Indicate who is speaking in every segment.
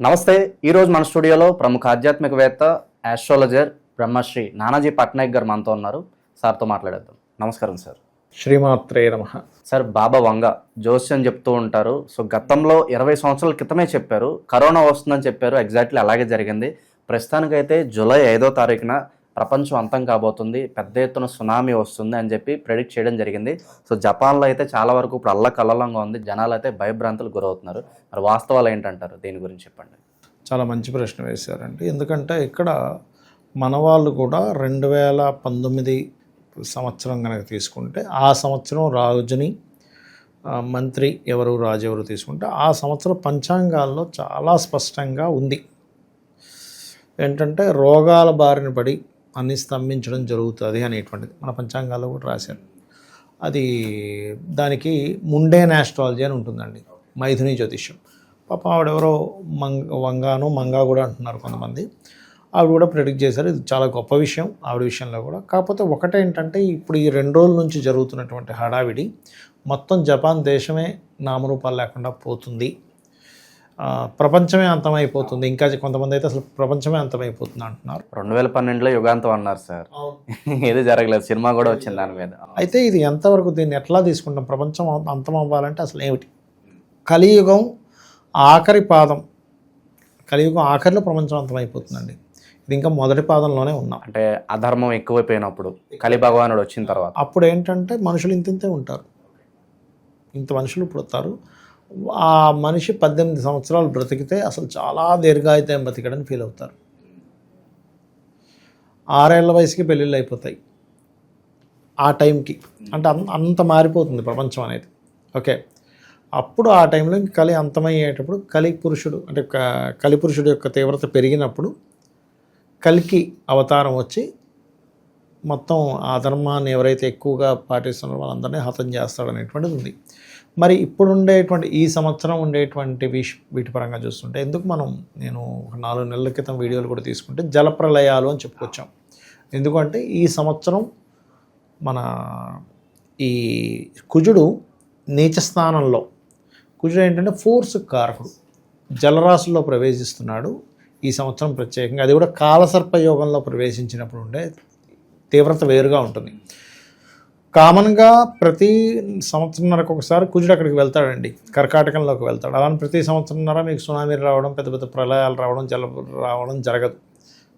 Speaker 1: నమస్తే ఈరోజు మన స్టూడియోలో ప్రముఖ ఆధ్యాత్మికవేత్త ఆస్ట్రాలజర్ బ్రహ్మశ్రీ నానాజీ పట్నాయక్ గారు మనతో ఉన్నారు. సార్తో మాట్లాడేద్దాం. నమస్కారం సార్.
Speaker 2: శ్రీమాత్రే నమ.
Speaker 1: సార్ బాబా వంగ జోస్యం చెప్తూ ఉంటారు. సో గతంలో ఇరవై సంవత్సరాల క్రితమే చెప్పారు. కరోనా వస్తుందని చెప్పారు. ఎగ్జాక్ట్లీ అలాగే జరిగింది. ప్రస్తుతానికైతే జూలై ఐదో తారీఖున ప్రపంచం అంతం కాబోతుంది పెద్ద ఎత్తున సునామీ వస్తుంది అని చెప్పి ప్రెడిక్ట్ చేయడం జరిగింది. సో జపాన్లో అయితే చాలా వరకు ఇప్పుడు అల్లకల్లంగా ఉంది. జనాలు అయితే భయభ్రాంతులు గురవుతున్నారు. మరి వాస్తవాలు ఏంటంటారు? దీని గురించి చెప్పండి.
Speaker 2: చాలా మంచి ప్రశ్న వేశారండి. ఎందుకంటే ఇక్కడ మన వాళ్ళు కూడా రెండు వేల పంతొమ్మిది సంవత్సరం కనుక తీసుకుంటే ఆ సంవత్సరం రాజుని మంత్రి ఎవరు రాజు ఎవరు తీసుకుంటే ఆ సంవత్సరం పంచాంగాల్లో చాలా స్పష్టంగా ఉంది. ఏంటంటే రోగాల బారిన పడి అన్ని స్తంభించడం జరుగుతుంది అనేటువంటిది. మన పంచాంగాల్లో కూడా రాశారు. అది దానికి ముండేన్ ఆస్ట్రాలజీ అని ఉంటుందండి. మైథుని జ్యోతిష్యం. పాప ఆవిడెవరో మంగ వంగాను మంగా కూడా అంటున్నారు కొంతమంది. ఆవిడ కూడా ప్రిడిక్ట్ చేశారు ఇది చాలా గొప్ప విషయం ఆవిడ విషయంలో కూడా. కాకపోతే ఒకటేంటంటే ఇప్పుడు ఈ రెండు రోజుల నుంచి జరుగుతున్నటువంటి హడావిడి మొత్తం జపాన్ దేశమే నామరూపాలు లేకుండా పోతుంది. ప్రపంచమే అంతమైపోతుంది. ఇంకా కొంతమంది అయితే అసలు ప్రపంచమే అంతమైపోతుంది అంటున్నారు.
Speaker 1: రెండు వేల పన్నెండులో యుగాంతం అన్నారు సార్. ఏది జరగలేదు. సినిమా కూడా వచ్చింది దాని మీద.
Speaker 2: అయితే ఇది ఎంతవరకు దీన్ని ఎట్లా తీసుకుంటాం? ప్రపంచం అంతం అవ్వాలంటే అసలు ఏమిటి? కలియుగం ఆఖరి పాదం. కలియుగం ఆఖరిలో ప్రపంచం అంతమైపోతుందండి. ఇది ఇంకా మొదటి పాదంలోనే ఉన్నాం.
Speaker 1: అంటే అధర్మం ఎక్కువైపోయినప్పుడు కలి భగవానుడు వచ్చిన తర్వాత.
Speaker 2: అప్పుడు ఏంటంటే మనుషులు ఇంతింతే ఉంటారు. ఇంత మనుషులు పుడతారు. ఆ మనిషి పద్దెనిమిది సంవత్సరాలు బ్రతికితే అసలు చాలా దీర్ఘాయుతం బ్రతికడని ఫీల్ అవుతారు. ఆరేళ్ళ వయసుకి పెళ్ళిళ్ళు అయిపోతాయి. ఆ టైంకి. అంటే అంత మారిపోతుంది ప్రపంచం అనేది. ఓకే. అప్పుడు ఆ టైంలో కలి అంతమయ్యేటప్పుడు కలి పురుషుడు అంటే కలి పురుషుడు యొక్క తీవ్రత పెరిగినప్పుడు కలికి అవతారం వచ్చి మొత్తం ఆ ధర్మాన్ని ఎవరైతే ఎక్కువగా పాటిస్తున్నారో వాళ్ళందరినీ హతం చేస్తాడనేటువంటిది ఉంది. మరి ఇప్పుడు ఉండేటువంటి ఈ సంవత్సరం ఉండేటువంటి విష్ వీటి పరంగా చూస్తుంటే ఎందుకు మనం నేను ఒక నాలుగు నెలల క్రితం వీడియోలు కూడా తీసుకుంటే జలప్రలయాలు అని చెప్పుకొచ్చాం. ఎందుకంటే ఈ సంవత్సరం మన ఈ కుజుడు నీచ స్థానంలో కుజుడు ఏంటంటే ఫోర్స్ కారకుడు జలరాశుల్లో ప్రవేశిస్తున్నాడు. ఈ సంవత్సరం ప్రత్యేకంగా అది కూడా కాలసర్పయోగంలో ప్రవేశించినప్పుడు ఉండే తీవ్రత వేరుగా ఉంటుంది. కామన్గా ప్రతి సంవత్సరంన్నరకు ఒకసారి కుజుడు అక్కడికి వెళ్తాడండి. కర్కాటకంలోకి వెళ్తాడు. అలానే ప్రతి సంవత్సరంన్నర మీకు సునామీలు రావడం పెద్ద పెద్ద ప్రళయాలు రావడం జల రావడం జరగదు.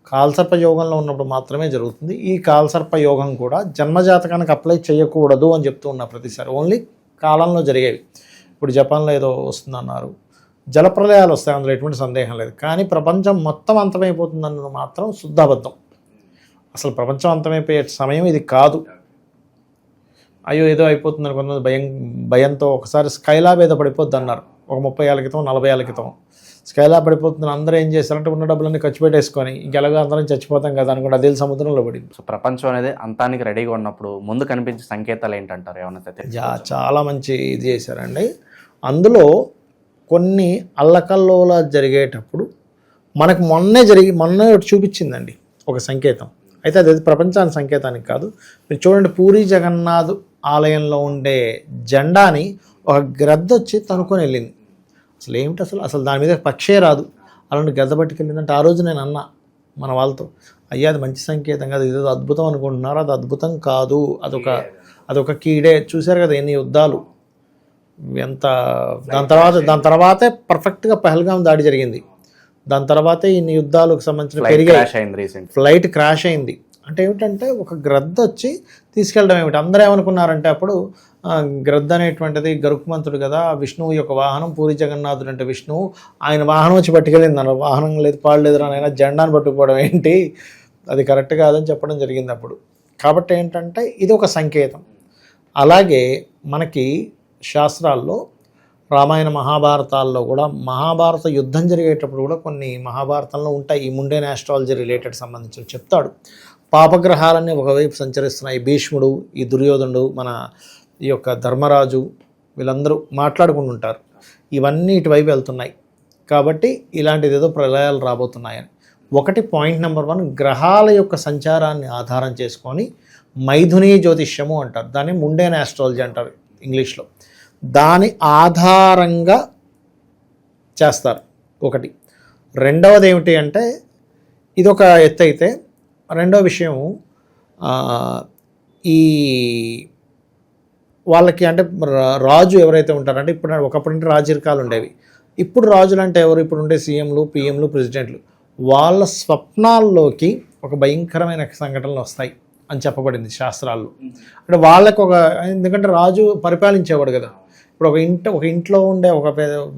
Speaker 2: కాల్సర్ప యోగంలో ఉన్నప్పుడు మాత్రమే జరుగుతుంది. ఈ కాల్సర్ప యోగం కూడా జన్మజాతకానికి అప్లై చేయకూడదు అని చెప్తూ ఉన్నా ప్రతిసారి. ఓన్లీ కాలంలో జరిగేవి. ఇప్పుడు జపాన్లో ఏదో వస్తుందన్నారు. జలప్రలయాలు వస్తాయి. అందులో ఎటువంటి సందేహం లేదు. కానీ ప్రపంచం మొత్తం అంతమైపోతుందన్నది మాత్రం శుద్ధాబద్ధం. అసలు ప్రపంచం అంతమైపోయే సమయం ఇది కాదు. అయ్యో ఏదో అయిపోతుందని కొంతమంది భయం భయంతో ఒకసారి స్కైలాబ్ ఏదో పడిపోద్ది అన్నారు. ఒక ముప్పై ఏళ్ళ క్రితం నలభై ఏళ్ళ క్రితం. స్కైలాబ్ పడిపోతుందని అందరూ ఏం చేశారంటే ఉన్న డబ్బులన్నీ ఖర్చు పెట్టేసుకొని ఇంకెలాగో అందరం చచ్చిపోతాం కదా అనుకుంటే అదే సముద్రంలో పడింది.
Speaker 1: సో ప్రపంచం అనేది అంతానికి రెడీగా ఉన్నప్పుడు ముందు కనిపించే సంకేతాలు ఏంటంటారు? ఏమన్నా
Speaker 2: చాలా మంచి ఇది చేశారండి. అందులో కొన్ని అల్లకల్లోలా జరిగేటప్పుడు మనకు మొన్నే జరిగి మొన్నే ఒకటి చూపించిందండి ఒక సంకేతం. అయితే అది ప్రపంచానికి సంకేతానికి కాదు. మీరు చూడండి పూరి జగన్నాథ్ ఆలయంలో ఉండే జెండాని ఒక గ్రద్ద వచ్చి తనుకొని వెళ్ళింది. అసలు ఏమిటి అసలు? అసలు దాని మీద పక్షే రాదు. అలాంటి గద్ద పట్టుకెళ్ళిందంటే ఆ రోజు నేను అన్నా మన వాళ్ళతో. అయ్యా అది మంచి సంకేతం కాదు. ఇది అద్భుతం అనుకుంటున్నారు? అది అద్భుతం కాదు. అదొక అదొక కీడే. చూశారు కదా ఎన్ని యుద్ధాలు. ఎంత దాని తర్వాత దాని తర్వాతే పర్ఫెక్ట్గా పహల్గాం దాడి జరిగింది. దాని తర్వాతే ఇన్ని యుద్ధాలకు సంబంధించిన పెరిగాయి. ఫ్లైట్ క్రాష్ అయింది. అంటే ఏమిటంటే ఒక గ్రద్ద వచ్చి తీసుకెళ్ళడం ఏమిటి? అందరూ ఏమనుకున్నారంటే అప్పుడు గ్రద్ద అనేటువంటిది గరుక్మంతుడు కదా విష్ణువు యొక్క వాహనం పూరి జగన్నాథుడు అంటే విష్ణువు ఆయన వాహనం వచ్చి పట్టుకెళ్ళింది. అన్న వాహనం లేదు పాడు లేదు ఆయన జెండాను పట్టుకుపోవడం ఏంటి? అది కరెక్ట్ కాదని చెప్పడం జరిగింది అప్పుడు. కాబట్టి ఏంటంటే ఇది ఒక సంకేతం. అలాగే మనకి శాస్త్రాల్లో రామాయణ మహాభారతాల్లో కూడా మహాభారత యుద్ధం జరిగేటప్పుడు కూడా కొన్ని మహాభారతంలో ఉంటాయి. ఈ ముండేన్ ఆస్ట్రాలజీ రిలేటెడ్ సంబంధించి చెప్తాడు. పాపగ్రహాలన్నీ ఒకవైపు సంచరిస్తున్నాయి. భీష్ముడు ఈ దుర్యోధనుడు మన ఈ యొక్క ధర్మరాజు వీళ్ళందరూ మాట్లాడుకుంటుంటారు. ఇవన్నీ ఇటువైపు వెళ్తున్నాయి. కాబట్టి ఇలాంటిది ఏదో ప్రళయాలు రాబోతున్నాయని. ఒకటి పాయింట్ నెంబర్ వన్ గ్రహాల యొక్క సంచారాన్ని ఆధారం చేసుకొని మైథుని జ్యోతిష్యము అంటారు. దాన్ని ముండేన్ ఆస్ట్రాలజీ అంటారు ఇంగ్లీష్లో. దాని ఆధారంగా చేస్తారు. ఒకటి. రెండవది ఏమిటి అంటే ఇదొక ఎత్తు అయితే రెండో విషయం ఈ వాళ్ళకి అంటే రాజు ఎవరైతే ఉంటారంటే ఇప్పుడు ఒకప్పుడు నుండి రాజరికాలు ఉండేవి. ఇప్పుడు రాజులు అంటే ఎవరు? ఇప్పుడు ఉండే సీఎంలు పిఎంలు ప్రెసిడెంట్లు. వాళ్ళ స్వప్నాల్లోకి ఒక భయంకరమైన సంఘటనలు వస్తాయి అని చెప్పబడింది శాస్త్రాల్లో. అంటే వాళ్ళకు ఒక ఎందుకంటే రాజు పరిపాలించేవాడు కదా. ఇప్పుడు ఒక ఇంట ఒక ఇంట్లో ఉండే ఒక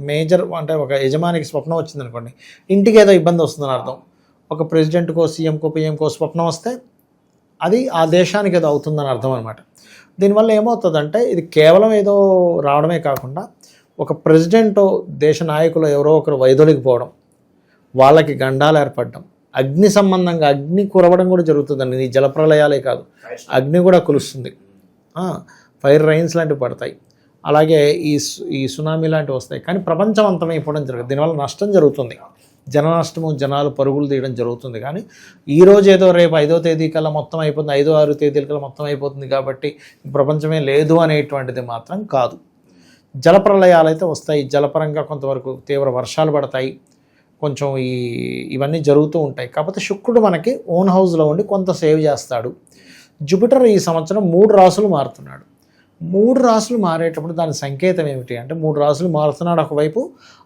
Speaker 2: మేజర్ అంటే ఒక యజమానికి స్వప్నం వచ్చింది అనుకోండి ఇంటికి ఏదో ఇబ్బంది వస్తుందని అర్థం. ఒక ప్రెసిడెంట్కో సీఎంకో పిఎంకో స్వప్నం వస్తే అది ఆ దేశానికి ఏదో అవుతుందని అర్థం అనమాట దీనివల్ల ఏమవుతుందంటే ఇది కేవలం ఏదో రావడమే కాకుండా ఒక ప్రెసిడెంట్ దేశ నాయకులు ఎవరో ఒకరు వైదొలిగిపోవడం వాళ్ళకి గండాలు ఏర్పడడం అగ్ని సంబంధంగా అగ్ని కురవడం కూడా జరుగుతుందండి. ఈ జలప్రలయాలే కాదు. అగ్ని కూడా కులుస్తుంది ఫైర్ రైన్స్ లాంటివి పడతాయి. అలాగే ఈ సు- ఈ సునామీ లాంటివి వస్తాయి. కానీ ప్రపంచం అంతమైపోవడం జరుగుతుంది. దీనివల్ల నష్టం జరుగుతుంది. జన నష్టము జనాలు పరుగులు తీయడం జరుగుతుంది. కానీ ఈ రోజు ఏదో రేపు ఐదో తేదీ కల్లా మొత్తం అయిపోతుంది. ఐదో ఆరు తేదీల కల్లా మొత్తం అయిపోతుంది కాబట్టి ప్రపంచమే లేదు అనేటువంటిది మాత్రం కాదు. జలప్రలయాలు అయితే వస్తాయి. జలపరంగా కొంతవరకు తీవ్ర వర్షాలు పడతాయి. కొంచెం ఈ ఇవన్నీ జరుగుతూ ఉంటాయి. కాకపోతే శుక్రుడు మనకి ఓన్ హౌస్లో ఉండి కొంత సేవ్ చేస్తాడు. జూపిటర్ ఈ సంవత్సరం మూడు రాసులు మారుతున్నాడు. మూడు రాసులు మారేటప్పుడు దాని సంకేతం ఏమిటి అంటే మూడు రాసులు మారుతున్నాడు ఒకవైపు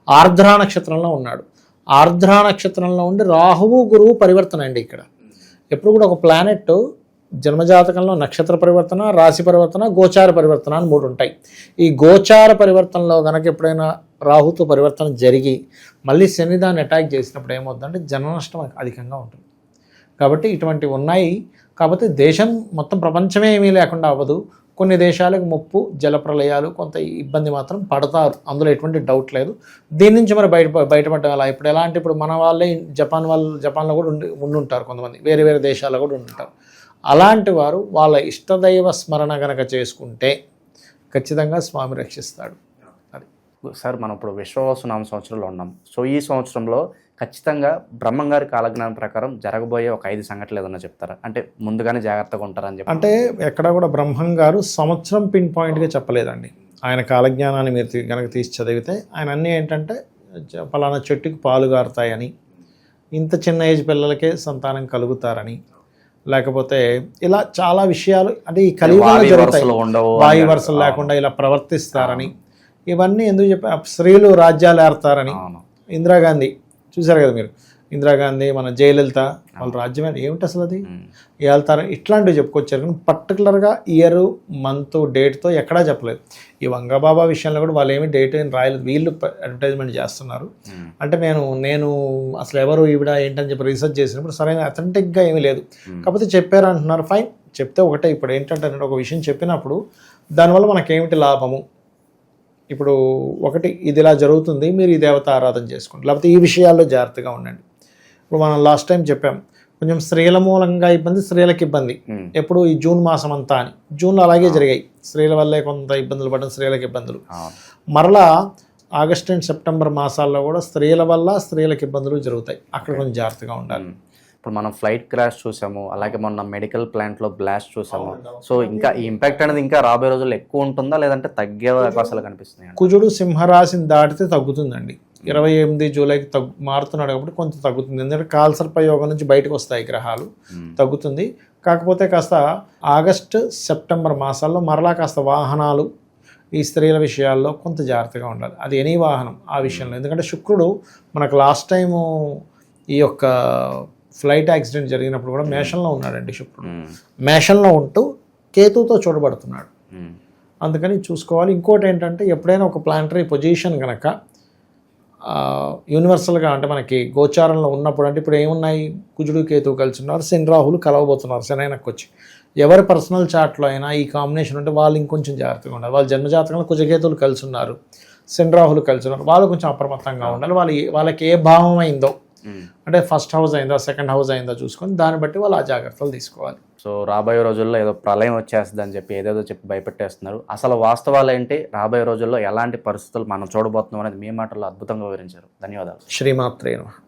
Speaker 2: ఆర్ద్రా నక్షత్రంలో ఉన్నాడు. ఆర్ద్రా నక్షత్రంలో ఉండి రాహువు గురువు పరివర్తన అండి ఇక్కడ. ఎప్పుడు కూడా ఒక ప్లానెట్ జన్మజాతకంలో నక్షత్ర పరివర్తన రాశి పరివర్తన గోచార పరివర్తన అని మూడు ఉంటాయి. ఈ గోచార పరివర్తనలో కనుక ఎప్పుడైనా రాహుతో పరివర్తన జరిగి మళ్ళీ శని దాన్ని అటాక్ చేసినప్పుడు ఏమవుతుందంటే జన నష్టం అధికంగా ఉంటుంది. కాబట్టి ఇటువంటివి ఉన్నాయి. కాకపోతే దేశం మొత్తం ప్రపంచమే ఏమీ లేకుండా అవ్వదు. కొన్ని దేశాలకు ముప్పు జలప్రలయాలు కొంత ఇబ్బంది మాత్రం పడతారు. అందులో ఎటువంటి డౌట్ లేదు. దీని నుంచి మరి బయట బయటపడడం ఎలా? ఇప్పుడు ఎలా అంటే ఇప్పుడు మన వాళ్ళే జపాన్ వాళ్ళు జపాన్లో కూడా ఉండి ఉండుంటారు కొంతమంది. వేరే వేరే దేశాల్లో కూడా ఉండుంటారు. అలాంటి వారు వాళ్ళ ఇష్టదైవ స్మరణ కనుక చేసుకుంటే ఖచ్చితంగా స్వామి రక్షిస్తాడు. అది.
Speaker 1: సార్ మనం ఇప్పుడు విశ్వవసునామ సంవత్సరంలో ఉన్నాం. సో ఈ సంవత్సరంలో ఖచ్చితంగా బ్రహ్మంగారి కాలజ్ఞానం ప్రకారం జరగబోయే ఒక ఐదు సంఘటనలు ఏదన్నా చెప్తారా? అంటే ముందుగానే జాగ్రత్తగా ఉంటారని చెప్పి.
Speaker 2: అంటే ఎక్కడ కూడా బ్రహ్మం గారు సంవత్సరం పిన్ పాయింట్గా చెప్పలేదండి. ఆయన కాలజ్ఞానాన్ని మీరు గనక తీసి చదివితే ఆయన అన్నీ ఏంటంటే పలానా చెట్టుకి పాలు గారుతాయని ఇంత చిన్న ఏజ్ పిల్లలకే సంతానం కలుగుతారని లేకపోతే ఇలా చాలా విషయాలు అంటే ఈ కలియుగంలో జరుగుతాయి. వాయు వరుసలు లేకుండా ఇలా ప్రవర్తిస్తారని ఇవన్నీ ఎందుకు చెప్పా స్త్రీలు రాజ్యాలు ఏరతారని ఇందిరాగాంధీ చూసారు కదా మీరు. ఇందిరాగాంధీ మన జయలలిత వాళ్ళ రాజ్యం ఏది- ఏమిటి అసలు అది. వెళ్తారు ఇట్లాంటివి చెప్పుకొచ్చారు కానీ పర్టికులర్గా ఇయర్ మంత్ డేట్తో ఎక్కడా చెప్పలేదు. ఈ వంగబాబా విషయంలో కూడా వాళ్ళు ఏమి డేట్ ఏం రాయలేదు. వీళ్ళు అడ్వర్టైజ్మెంట్ చేస్తున్నారు. అంటే నేను నేను అసలు ఎవరు ఈవిడ ఏంటని చెప్పి రీసెర్చ్ చేసినప్పుడు సరైన అథెంటిక్గా ఏమీ లేదు. కాకపోతే చెప్పారు అంటున్నారు ఫైన్ చెప్తే ఒకటే ఇప్పుడు. ఏంటంటే ఒక విషయం చెప్పినప్పుడు దానివల్ల మనకేమిటి లాభము? ఇప్పుడు ఒకటి ఇది ఇలా జరుగుతుంది మీరు ఈ దేవత ఆరాధన చేసుకోండి. లేకపోతే ఈ విషయాల్లో జాగ్రత్తగా ఉండండి. ఇప్పుడు మనం లాస్ట్ టైం చెప్పాం కొంచెం స్త్రీల మూలంగా ఇబ్బంది స్త్రీలకు ఇబ్బంది. ఎప్పుడు ఈ జూన్ మాసం అంతా అని. జూన్లో అలాగే జరిగాయి. స్త్రీల వల్లే కొంత ఇబ్బందులు పడడం స్త్రీలకు ఇబ్బందులు. మరలా ఆగస్ట్ అండ్ సెప్టెంబర్ మాసాల్లో కూడా స్త్రీల వల్ల స్త్రీలకు ఇబ్బందులు జరుగుతాయి. అక్కడ కొంచెం జాగ్రత్తగా ఉండాలి.
Speaker 1: ఇప్పుడు మనం ఫ్లైట్ క్రాష్ చూసాము అలాగే మొన్న మెడికల్ ప్లాంట్లో బ్లాస్ట్ చూసాము. సో ఇంకా ఈ ఇంపాక్ట్ అనేది ఇంకా రాబోయే రోజుల్లో ఎక్కువ ఉంటుందా లేదంటే తగ్గే అవకాశాలు కనిపిస్తున్నాయి?
Speaker 2: కుజుడు సింహరాశిని దాటితే తగ్గుతుందండి. ఇరవై ఎనిమిది జూలైకి తగ్గు మారుతున్నాడు కాబట్టి కొంత తగ్గుతుంది. ఎందుకంటే కాల్సర్ప యోగం నుంచి బయటకు వస్తాయి గ్రహాలు. తగ్గుతుంది. కాకపోతే కాస్త ఆగస్ట్ సెప్టెంబర్ మాసాల్లో మరలా కాస్త వాహనాలు ఈ స్త్రీల విషయాల్లో కొంత జాగ్రత్తగా ఉండాలి. అది ఎనీ వాహనం ఆ విషయంలో. ఎందుకంటే శుక్రుడు మనకు లాస్ట్ టైము ఈ యొక్క ఫ్లైట్ యాక్సిడెంట్ జరిగినప్పుడు కూడా మేషంలో ఉన్నాడండి శుక్రుడు. మేషంలో ఉంటూ కేతువుతో చూడబడుతున్నాడు. అందుకని చూసుకోవాలి. ఇంకోటి ఏంటంటే ఎప్పుడైనా ఒక ప్లానటరీ పొజిషన్ కనుక యూనివర్సల్గా అంటే మనకి గోచారంలో ఉన్నప్పుడు అంటే ఇప్పుడు ఏమున్నాయి? కుజుడు కేతువు కలిసి ఉన్నారు శని రాహులు కలవబోతున్నారు శనైనకు వచ్చి ఎవరి పర్సనల్ చార్ట్లో అయినా ఈ కాంబినేషన్ ఉంటే వాళ్ళు ఇంకొంచెం జాగ్రత్తగా ఉండాలి. వాళ్ళ జన్మజాతకంలో కుజకేతువులు కలిసి ఉన్నారు శని రాహులు కలిసి ఉన్నారు. వాళ్ళు కొంచెం అప్రమత్తంగా ఉండాలి. వాళ్ళు వాళ్ళకి ఏ భావం అయిందో అంటే ఫస్ట్ హౌస్ అయిందా సెకండ్ హౌస్ అయిందా చూసుకొని దాన్ని బట్టి వాళ్ళు ఆ జాగ్రత్తలు తీసుకోవాలి.
Speaker 1: సో రాబోయే రోజుల్లో ఏదో ప్రళయం వచ్చేస్తుంది అని చెప్పి ఏదేదో చెప్పి భయపెట్టేస్తున్నారు. అసలు వాస్తవాలు ఏంటి? రాబోయే రోజుల్లో ఎలాంటి పరిస్థితులు మనం చూడబోతున్నాం అనేది మీ మాటల్లో అద్భుతంగా వివరించారు. ధన్యవాదాలు.
Speaker 2: శ్రీమాత్రే నమః.